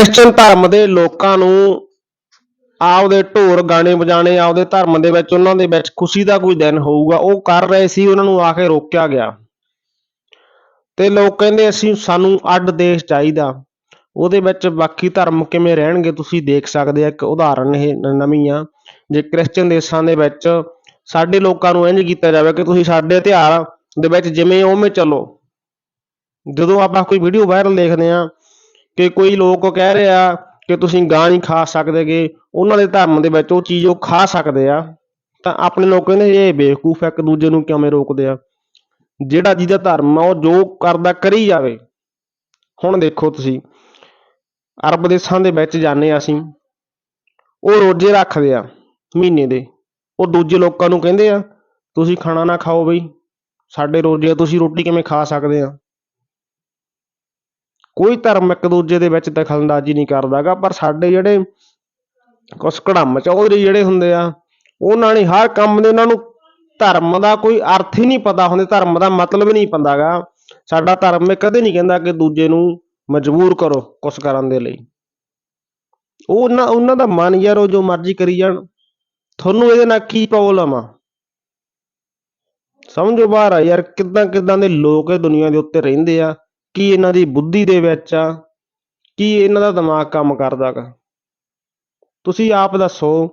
Christian ਧਰਮ ਦੇ ਲੋਕਾਂ ਨੂੰ ਆਪਦੇ ਢੋਰ ਗਾਣੇ ਵਜਾਣੇ ਆਪਦੇ ਧਰਮ ਦੇ ਵਿੱਚ, ਉਹਨਾਂ ਦੇ ਵਿੱਚ ਖੁਸ਼ੀ ਦਾ ਕੋਈ ਦਿਨ ਹੋਊਗਾ। ਉਹ ਕਰ ਰਹੇ ਸੀ, ਉਹਨਾਂ ਨੂੰ ਆ ਕੇ ਰੋਕਿਆ ਗਿਆ। ਤੇ ਲੋਕ ਕਹਿੰਦੇ, ਅਸੀਂ, ਸਾਨੂੰ ਅੱਡ ਦੇਸ਼ ਚਾਹੀਦਾ। ਉਹਦੇ ਵਿੱਚ ਬਾਕੀ ਧਰਮ ਕਿਵੇਂ ਰਹਿਣਗੇ, ਤੁਸੀਂ ਦੇਖ ਸਕਦੇ ਆ। ਇੱਕ ਉਦਾਹਰਨ ਇਹ ਨਵੀਂ ਆ। ਜੇ ਕ੍ਰਿਸਚਨ ਦੇਸ਼ਾਂ ਦੇ ਵਿੱਚ ਸਾਡੇ ਲੋਕਾਂ ਨੂੰ ਇੰਝ ਕੀਤਾ ਜਾਵੇ ਕਿ ਤੁਸੀਂ ਸਾਡੇ ਤਿਉਹਾਰ ਦੇ ਵਿੱਚ ਜਿਵੇਂ ਉਵੇਂ ਚੱਲੋ। ਜਦੋਂ ਆਪਾਂ ਕੋਈ ਵੀਡੀਓ ਵਾਇਰਲ ਦੇਖਦੇ ਆ ਕਿ ਕੋਈ ਲੋਕ ਕਹਿ ਰਹੇ ਆ ਕਿ ਤੁਸੀਂ ਗਾਂ ਨਹੀਂ ਖਾ ਸਕਦੇਗੇ ਉਹਨਾਂ ਦੇ ਧਰਮ ਦੇ ਵਿੱਚ ਉਹ ਚੀਜ਼ ਉਹ ਖਾ ਸਕਦੇ ਆ ਤਾਂ ਆਪਣੇ ਲੋਕ ਕਹਿੰਦੇ ਇਹ ਬੇਵਕੂਫ ਆ, ਇੱਕ ਦੂਜੇ ਨੂੰ ਕਿਵੇਂ ਰੋਕਦੇ ਆ? ਜਿਹੜਾ ਜਿਹਦਾ ਧਰਮ ਆ ਉਹ ਜੋ ਕਰਦਾ ਕਰੀ ਜਾਵੇ। ਹੁਣ ਦੇਖੋ ਤੁਸੀਂ ਅਰਬ ਦੇਸ਼ਾਂ ਦੇ ਵਿੱਚ ਜਾਂਦੇ ਆ ਅਸੀਂ ਉਹ ਰੋਜ਼ੇ ਰੱਖਦੇ ਆ ਮਹੀਨੇ ਦੇ। ਉਹ ਦੂਜੇ ਲੋਕਾਂ ਨੂੰ ਕਹਿੰਦੇ ਆ ਤੁਸੀਂ ਖਾਣਾ ਨਾ ਖਾਓ ਬਈ ਸਾਡੇ ਰੋਜ਼ੇ ਤੁਸੀਂ ਰੋਟੀ ਕਿਵੇਂ ਖਾ ਸਕਦੇ ਆ? ਕੋਈ ਧਰਮ ਇੱਕ ਦੂਜੇ ਦੇ ਵਿੱਚ ਦਖਲਅੰਦਾਜ਼ੀ ਨਹੀਂ ਕਰਦਾਗਾ, ਪਰ ਸਾਡੇ ਜਿਹੜੇ ਕੁਛ ਕੜਮ ਚੌਧਰੀ ਜਿਹੜੇ ਹੁੰਦੇ ਆ, ਉਹਨਾਂ ਨੇ ਹਰ ਕੰਮ ਦੇ ਉਹਨਾਂ ਨੂੰ ਧਰਮ ਦਾ ਕੋਈ ਅਰਥ ਹੀ ਨਹੀਂ ਪਤਾ ਹੁੰਦਾ, ਧਰਮ ਦਾ ਮਤਲਬ ਹੀ ਨਹੀਂ ਪਤਾਗਾ ਸਾਡਾ ਧਰਮ ਇਹ ਕਦੇ ਨਹੀਂ ਕਹਿੰਦਾ ਕਿ ਦੂਜੇ ਨੂੰ ਮਜਬੂਰ ਕਰੋ ਕੁਛ ਕਰਨ ਦੇ ਲਈ। ਉਹ ਉਹਨਾਂ ਉਹਨਾਂ ਦਾ ਮਨ ਯਾਰ ਉਹ ਜੋ ਮਰਜ਼ੀ ਕਰੀ ਜਾਣ। ਤੁਹਾਨੂੰ ਇਹਦੇ ਨਾਲ ਕੀ ਪ੍ਰੋਬਲਮ ਆ? ਸਮਝੋ ਬਾਹਰ ਆ ਯਾਰ ਕਿੱਦਾਂ ਕਿੱਦਾਂ ਦੇ ਲੋਕ ਇਹ ਦੁਨੀਆ ਦੇ ਉੱਤੇ ਰਹਿੰਦੇ ਆ। ਕੀ ਇਹਨਾਂ ਦੀ ਬੁੱਧੀ ਦੇ ਵਿੱਚ ਆ? ਕੀ ਇਹਨਾਂ ਦਾ ਦਿਮਾਗ ਕੰਮ ਕਰਦਾ ਗਾ? ਤੁਸੀਂ ਆਪ ਦੱਸੋ।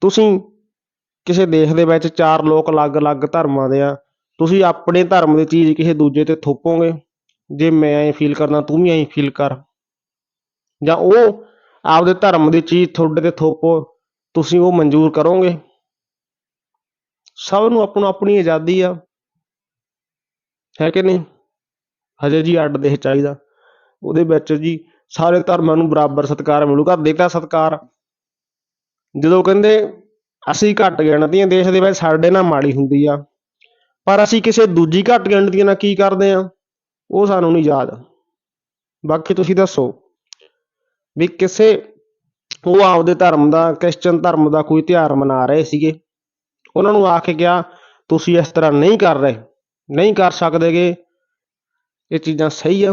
ਤੁਸੀਂ ਕਿਸੇ ਦੇਸ਼ ਦੇ ਵਿੱਚ ਚਾਰ ਲੋਕ ਅਲੱਗ-ਅਲੱਗ ਧਰਮਾਂ ਦੇ ਆ। ਤੁਸੀਂ ਆਪਣੇ ਧਰਮ ਦੀ ਚੀਜ਼ ਕਿਸੇ ਦੂਜੇ ਤੇ ਥੋਪੋਗੇ। ਜੇ ਮੈਂ ਐਂ ਫੀਲ ਕਰਨਾ ਤੂੰ ਵੀ ਐਂ ਫੀਲ ਕਰ। ਜਾਂ ਉਹ ਆਪਦੇ ਧਰਮ ਦੀ ਚੀਜ਼ ਤੁਹਾਡੇ ਤੇ ਥੋਪੋ, ਤੁਸੀਂ ਉਹ ਮਨਜ਼ੂਰ ਕਰੋਗੇ। ਸਭ ਨੂੰ ਆਪਣਾ ਆਪਣੀ ਆਜ਼ਾਦੀ ਆ। ਹੈ ਕਿ ਨਹੀਂ? ਹਜੇ ਜੀ ਅੱਡ ਦੇਸ਼ ਚਾਹੀਦਾ। ਉਹਦੇ ਵਿੱਚ ਜੀ ਸਾਰੇ ਧਰਮਾਂ ਨੂੰ ਬਰਾਬਰ ਸਤਿਕਾਰ ਮਿਲੂਗਾ ਦੇਤਾ ਸਤਿਕਾਰ। ਜਦੋਂ ਕਹਿੰਦੇ ਅਸੀਂ ਘੱਟ ਗਿਣਤੀ ਹਾਂ ਦੇਸ਼ ਦੇ ਵਿੱਚ ਸਾਡੇ ਨਾਲ ਮਾੜੀ ਹੁੰਦੀ ਆ। ਪਰ ਅਸੀਂ ਕਿਸੇ ਦੂਜੀ ਘੱਟ ਗਿਣਤੀ ਨਾਲ ਕੀ ਕਰਦੇ ਆ? ਉਹ ਸਾਨੂੰ ਨਹੀਂ ਯਾਦ। ਬਾਕੀ ਤੁਸੀਂ ਦੱਸੋ ਵੀ ਕਿਸੇ ਉਹ ਆਪਦੇ ਧਰਮ ਦਾ, ਕ੍ਰਿਸਚਨ ਧਰਮ ਦਾ ਕੋਈ ਤਿਉਹਾਰ ਮਨਾ ਰਹੇ ਸੀਗੇ। ਉਹਨਾਂ ਨੂੰ ਆ ਕੇ ਕਿਹਾ, ਤੁਸੀਂ ਇਸ ਤਰ੍ਹਾਂ ਨਹੀਂ ਕਰ ਰਹੇ, ਨਹੀਂ ਕਰ ਸਕਦੇਗੇ। ਇਹ ਚੀਜ਼ਾਂ ਸਹੀ ਆ।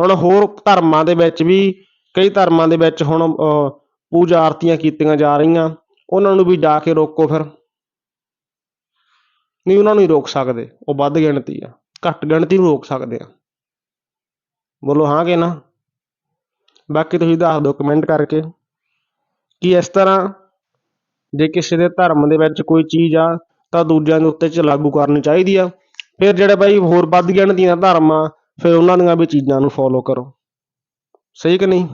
ਹੁਣ ਹੋਰ ਧਰਮਾਂ ਦੇ ਵਿੱਚ ਵੀ ਕਈ ਧਰਮਾਂ ਦੇ ਵਿੱਚ ਹੁਣ ਅਹ, ਪੂਜਾ ਆਰਤੀਆਂ ਕੀਤੀਆਂ ਜਾ ਰਹੀਆਂ। ਉਹਨਾਂ ਨੂੰ ਵੀ ਜਾ ਕੇ ਰੋਕੋ ਫਿਰ। ਨਹੀਂ ਉਹਨਾਂ ਨੂੰ ਹੀ ਰੋਕ ਸਕਦੇ। ਉਹ ਵੱਧ ਗਿਣਤੀ ਆ। ਘੱਟ ਗਿਣਤੀ ਨੂੰ ਰੋਕ ਸਕਦੇ ਆ। ਬੋਲੋ ਹਾਂ ਕਿ ਨਾ। ਬਾਕੀ ਤੁਸੀਂ ਦੱਸ ਦਿਓ ਕਮੈਂਟ ਕਰਕੇ ਕਿ ਇਸ ਤਰ੍ਹਾਂ ਜੇ ਕਿਸੇ ਦੇ ਧਰਮ ਦੇ ਵਿੱਚ ਕੋਈ ਚੀਜ਼ ਆ ਤਾਂ ਦੂਜਿਆਂ ਦੇ ਉੱਤੇ ਚ ਲਾਗੂ ਕਰਨੀ ਚਾਹੀਦੀ ਆ। ਫਿਰ ਜਿਹੜੇ ਬਾਈ ਹੋਰ ਵੱਧ ਗਿਣਤੀਆਂ ਧਰਮ ਆ ਫਿਰ ਉਹਨਾਂ ਦੀਆਂ ਵੀ ਚੀਜ਼ਾਂ ਨੂੰ ਫੋਲੋ ਕਰੋ। ਸਹੀ ਕਿ ਨਹੀਂ?